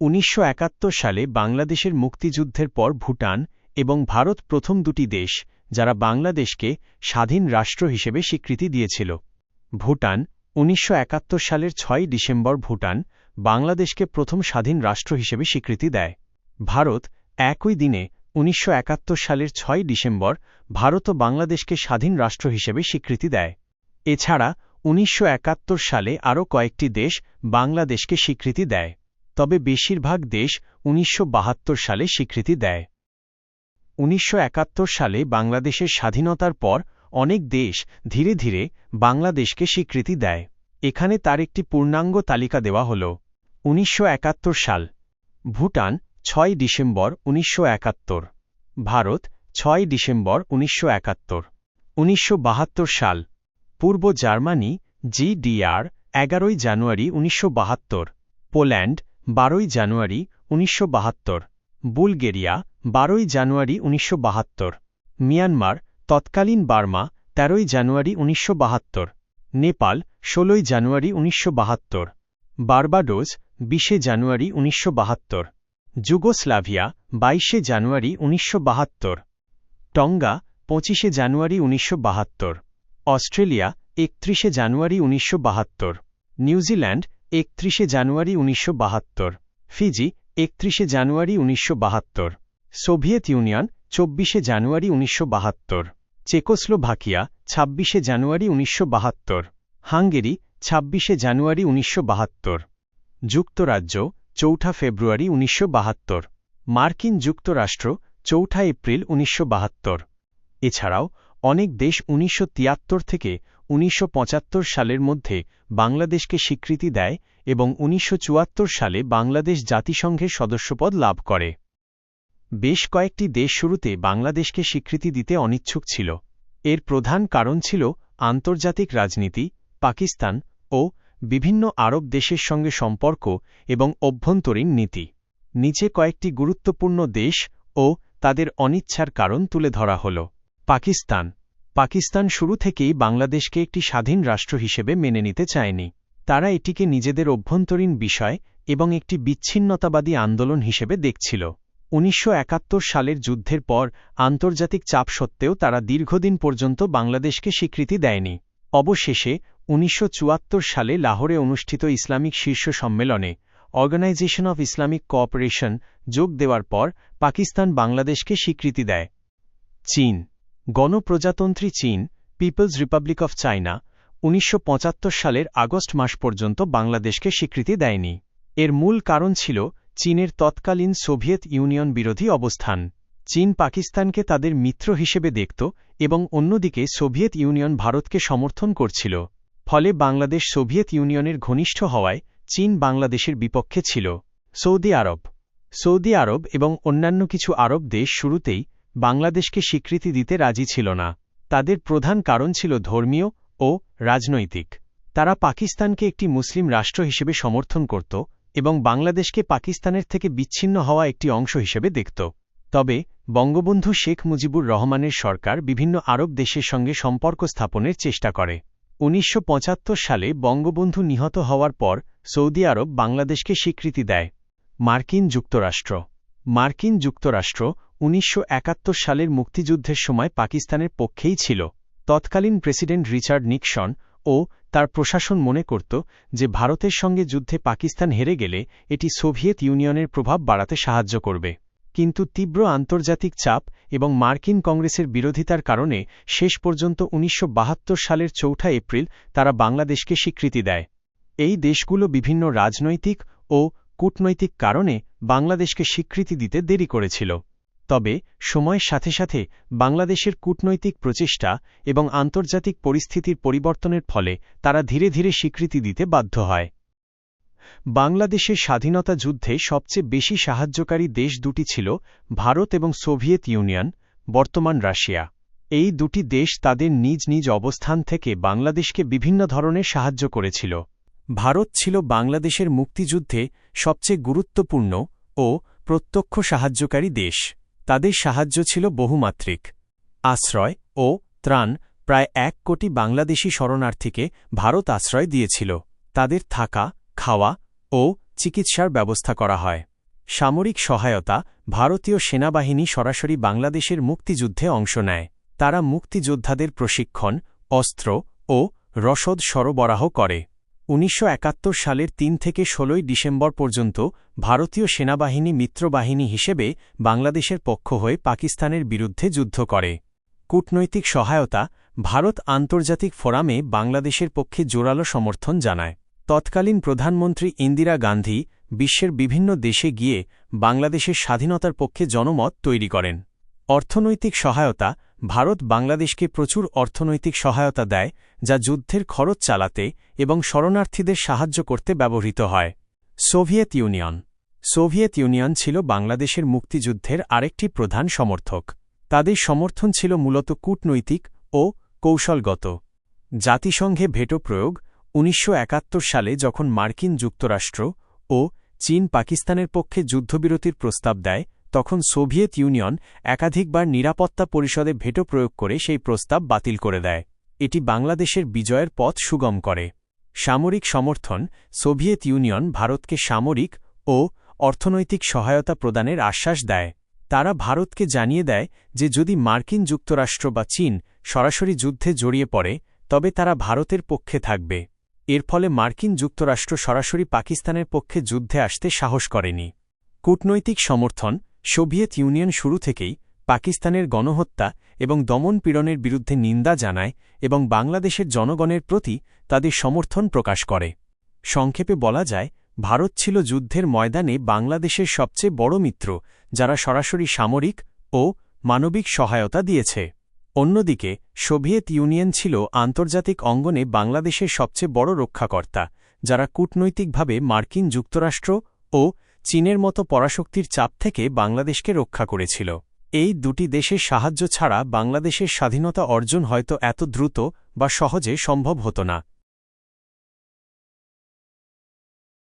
উনিশশো একাত্তর সালে বাংলাদেশের মুক্তিযুদ্ধের পর ভুটান এবং ভারত প্রথম দুটি দেশ, যারা বাংলাদেশকে স্বাধীন রাষ্ট্র হিসেবে স্বীকৃতি দিয়েছিল। ভুটান, উনিশশো একাত্তর সালের ছয় ডিসেম্বর ভুটান, বাংলাদেশকে প্রথম স্বাধীন রাষ্ট্র হিসেবে স্বীকৃতি দেয়। ভারত, একই দিনে, উনিশশো একাত্তর সালের ছয় ডিসেম্বর, ভারত ও বাংলাদেশকে স্বাধীন রাষ্ট্র হিসেবে স্বীকৃতি দেয়। এছাড়া, উনিশশো একাত্তর সালে আরও কয়েকটি দেশ বাংলাদেশকে স্বীকৃতি দেয়। তবে বেশিরভাগ দেশ উনিশশো বাহাত্তর সালে স্বীকৃতি দেয়। উনিশশো একাত্তর সালে বাংলাদেশের স্বাধীনতার পর অনেক দেশ ধীরে ধীরে বাংলাদেশকে স্বীকৃতি দেয়। এখানে তার একটি পূর্ণাঙ্গ তালিকা দেওয়া হল। উনিশশো একাত্তর সাল, ভুটান, ছয় ডিসেম্বর উনিশশো একাত্তর, ভারত, ছয় ডিসেম্বর উনিশশো একাত্তর। উনিশশো সাল, পূর্ব জার্মানি জিডিআর এগারোই জানুয়ারি উনিশশো বাহাত্তর, পোল্যান্ড বারোই জানুয়ারি উনিশশো বাহাত্তর, বুলগেরিয়া, বারোই জানুয়ারি উনিশশো বাহাত্তর, মিয়ানমার, তৎকালীন বার্মা, তেরোই জানুয়ারি উনিশশো বাহাত্তর, নেপাল, ষোলোই জানুয়ারি উনিশশো বার্বাডোস, বিশে জানুয়ারি উনিশশো বাহাত্তর, যুগোস্লাভিয়া, বাইশে জানুয়ারি উনিশশো বাহাত্তর, টঙ্গা, পঁচিশে জানুয়ারি উনিশশো বাহাত্তর, অস্ট্রেলিয়া, একত্রিশে জানুয়ারি উনিশশো বাহাত্তর, নিউজিল্যান্ড একত্রিশে জানুয়ারি উনিশশো ফিজি, একত্রিশে জানুয়ারি উনিশশো সোভিয়েত ইউনিয়ন, চব্বিশে জানুয়ারি উনিশশো বাহাত্তর। চেকোস্লোভাকিয়া, ছাব্বিশে জানুয়ারি উনিশশো বাহাত্তর। হাঙ্গেরি, ছাব্বিশে জানুয়ারি উনিশশো বাহাত্তর। যুক্তরাজ্য, চৌঠা ফেব্রুয়ারি উনিশশো বাহাত্তর। মার্কিন যুক্তরাষ্ট্র, চৌঠা এপ্রিল উনিশশো বাহাত্তর। এছাড়াও, অনেক দেশ উনিশশো তিয়াত্তর থেকে উনিশশো পঁচাত্তর সালের মধ্যে বাংলাদেশকে স্বীকৃতি দেয় এবং উনিশশো চুয়াত্তর সালে বাংলাদেশ জাতিসংঘের সদস্যপদ লাভ করে। বেশ কয়েকটি দেশ শুরুতে বাংলাদেশকে স্বীকৃতি দিতে অনিচ্ছুক ছিল। এর প্রধান কারণ ছিল আন্তর্জাতিক রাজনীতি, পাকিস্তান ও বিভিন্ন আরব দেশের সঙ্গে সম্পর্ক এবং অভ্যন্তরীণ নীতি। নিচে কয়েকটি গুরুত্বপূর্ণ দেশ ও তাদের অনিচ্ছার কারণ তুলে ধরা হল। পাকিস্তান পাকিস্তান শুরু থেকেই বাংলাদেশকে একটি স্বাধীন রাষ্ট্র হিসেবে মেনে নিতে চায়নি। তারা এটিকে নিজেদের অভ্যন্তরীণ বিষয় এবং একটি বিচ্ছিন্নতাবাদী আন্দোলন হিসেবে দেখছিল। উনিশশো একাত্তর সালের যুদ্ধের পর আন্তর্জাতিক চাপ সত্ত্বেও তারা দীর্ঘদিন পর্যন্ত বাংলাদেশকে স্বীকৃতি দেয়নি। অবশেষে উনিশশো চুয়াত্তর সালে লাহোরে অনুষ্ঠিত ইসলামিক শীর্ষ সম্মেলনে অর্গানাইজেশন অফ ইসলামিক কোঅপারেশন যোগ দেওয়ার পর পাকিস্তান বাংলাদেশকে স্বীকৃতি দেয়। চীন গণপ্রজাতন্ত্রী চীন, পিপলস রিপাবলিক অফ চায়না, উনিশশো পঁচাত্তর সালের আগস্ট মাস পর্যন্ত বাংলাদেশকে স্বীকৃতি দেয়নি। এর মূল কারণ ছিল চীনের তৎকালীন সোভিয়েত ইউনিয়ন বিরোধী অবস্থান। চীন পাকিস্তানকে তাদের মিত্র হিসেবে দেখত এবং অন্যদিকে সোভিয়েত ইউনিয়ন ভারতকে সমর্থন করছিল। ফলে বাংলাদেশ সোভিয়েত ইউনিয়নের ঘনিষ্ঠ হওয়ায় চীন বাংলাদেশের বিপক্ষে ছিল। সৌদি আরব। সৌদি আরব এবং অন্যান্য কিছু আরব দেশ শুরুতেই বাংলাদেশকে স্বীকৃতি দিতে রাজি ছিল না। তাদের প্রধান কারণ ছিল ধর্মীয় ও রাজনৈতিক। তারা পাকিস্তানকে একটি মুসলিম রাষ্ট্র হিসেবে সমর্থন করত এবং বাংলাদেশকে পাকিস্তানের থেকে বিচ্ছিন্ন হওয়া একটি অংশ হিসেবে দেখত। তবে, বঙ্গবন্ধু শেখ মুজিবুর রহমানের সরকার বিভিন্ন আরব দেশের সঙ্গে সম্পর্ক স্থাপনের চেষ্টা করে। উনিশশো পঁচাত্তর সালে বঙ্গবন্ধু নিহত হওয়ার পর সৌদি আরব বাংলাদেশকে স্বীকৃতি দেয়। মার্কিন যুক্তরাষ্ট্র। মার্কিন যুক্তরাষ্ট্র উনিশশো একাত্তর সালের মুক্তিযুদ্ধের সময় পাকিস্তানের পক্ষেই ছিল। তৎকালীন প্রেসিডেন্ট রিচার্ড নিক্সন ও তার প্রশাসন মনে করত যে ভারতের সঙ্গে যুদ্ধে পাকিস্তান হেরে গেলে এটি সোভিয়েত ইউনিয়নের প্রভাব বাড়াতে সাহায্য করবে। কিন্তু তীব্র আন্তর্জাতিক চাপ এবং মার্কিন কংগ্রেসের বিরোধিতার কারণে শেষ পর্যন্ত উনিশশো বাহাত্তর সালের চৌঠা এপ্রিল তারা বাংলাদেশকে স্বীকৃতি দেয়। এই দেশগুলো বিভিন্ন রাজনৈতিক ও কূটনৈতিক কারণে বাংলাদেশকে স্বীকৃতি দিতে দেরি করেছিল। তবে, সময়ের সাথে সাথে, বাংলাদেশের কূটনৈতিক প্রচেষ্টা এবং আন্তর্জাতিক পরিস্থিতির পরিবর্তনের ফলে তারা ধীরে ধীরে স্বীকৃতি দিতে বাধ্য হয়। বাংলাদেশের স্বাধীনতা যুদ্ধে সবচেয়ে বেশি সাহায্যকারী দেশ দুটি ছিল ভারত এবং সোভিয়েত ইউনিয়ন, বর্তমান রাশিয়া। এই দুটি দেশ তাদের নিজ নিজ অবস্থান থেকে বাংলাদেশকে বিভিন্ন ধরনের সাহায্য করেছিল। ভারত ছিল বাংলাদেশের মুক্তিযুদ্ধে সবচেয়ে গুরুত্বপূর্ণ ও প্রত্যক্ষ সাহায্যকারী দেশ। তাদের সাহায্য ছিল বহুমাত্রিক। আশ্রয় ও ত্রাণ প্রায় এক কোটি বাংলাদেশি শরণার্থীকে ভারত আশ্রয় দিয়েছিল। তাদের থাকা, খাওয়া ও চিকিৎসার ব্যবস্থা করা হয়। সামরিক সহায়তা ভারতীয় সেনাবাহিনী সরাসরি বাংলাদেশের মুক্তিযুদ্ধে অংশ নেয়। তারা মুক্তিযোদ্ধাদের প্রশিক্ষণ, অস্ত্র ও রসদ সরবরাহ করে। উনিশশো একাত্তর সালের তিন থেকে ষোলোই ডিসেম্বর পর্যন্ত ভারতীয় সেনাবাহিনী মিত্রবাহিনী হিসেবে বাংলাদেশের পক্ষ হয়ে পাকিস্তানের বিরুদ্ধে যুদ্ধ করে। কূটনৈতিক সহায়তা, ভারত আন্তর্জাতিক ফোরামে বাংলাদেশের পক্ষে জোরালো সমর্থন জানায়। তৎকালীন প্রধানমন্ত্রী ইন্দিরা গান্ধী বিশ্বের বিভিন্ন দেশে গিয়ে বাংলাদেশের স্বাধীনতার পক্ষে জনমত তৈরি করেন। অর্থনৈতিক সহায়তা ভারত বাংলাদেশকে প্রচুর অর্থনৈতিক সহায়তা দেয়, যা যুদ্ধের খরচ চালাতে এবং শরণার্থীদের সাহায্য করতে ব্যবহৃত হয়। Soviet union. সোভিয়েত ইউনিয়ন ছিল বাংলাদেশের মুক্তিযুদ্ধের আরেকটি প্রধান সমর্থক। তাদের সমর্থন ছিল মূলত কূটনৈতিক ও কৌশলগত। জাতিসংঘে ভেটো প্রয়োগ, উনিশশো একাত্তর সালে যখন মার্কিন যুক্তরাষ্ট্র ও চীন পাকিস্তানের পক্ষে যুদ্ধবিরতির প্রস্তাব দেয় তখন সোভিয়েত ইউনিয়ন একাধিকবার নিরাপত্তা পরিষদে ভেটো প্রয়োগ করে সেই প্রস্তাব বাতিল করে দেয়। এটি বাংলাদেশের বিজয়ের পথ সুগম করে। সামরিক সমর্থন সোভিয়েত ইউনিয়ন ভারতকে সামরিক ও অর্থনৈতিক সহায়তা প্রদানের আশ্বাস দেয়। তারা ভারতকে জানিয়ে দেয় যে যদি মার্কিন যুক্তরাষ্ট্র বা চীন সরাসরি যুদ্ধে জড়িয়ে পড়ে, তবে তারা ভারতের পক্ষে থাকবে। এর ফলে মার্কিন যুক্তরাষ্ট্র সরাসরি পাকিস্তানের পক্ষে যুদ্ধে আসতে সাহস করেনি। কূটনৈতিক সমর্থন সোভিয়েত ইউনিয়ন শুরু থেকেই পাকিস্তানের গণহত্যা এবং দমন পীড়নের বিরুদ্ধে নিন্দা জানায় এবং বাংলাদেশের জনগণের প্রতি তাদের সমর্থন প্রকাশ করে। সংক্ষেপে বলা যায়, ভারত ছিল যুদ্ধের ময়দানে বাংলাদেশের সবচেয়ে বড় মিত্র, যারা সরাসরি সামরিক ও মানবিক সহায়তা দিয়েছে। অন্যদিকে, সোভিয়েত ইউনিয়ন ছিল আন্তর্জাতিক অঙ্গনে বাংলাদেশের সবচেয়ে বড় রক্ষাকর্তা, যারা কূটনৈতিকভাবে মার্কিন যুক্তরাষ্ট্র ও চীনের মতো পরাশক্তির চাপ থেকে বাংলাদেশকে রক্ষা করেছিল। এই দুটি দেশের সাহায্য ছাড়া বাংলাদেশের স্বাধীনতা অর্জন হয়তো এত দ্রুত বা সহজে সম্ভব হতো না।